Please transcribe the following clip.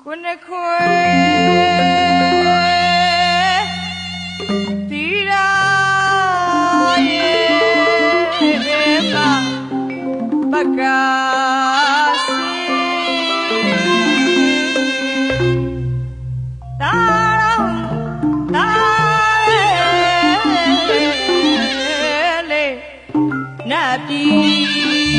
ခုနှစ်ခွေတီရာရဲ့မပကာစီတာရောတာလေနတ်ပြည်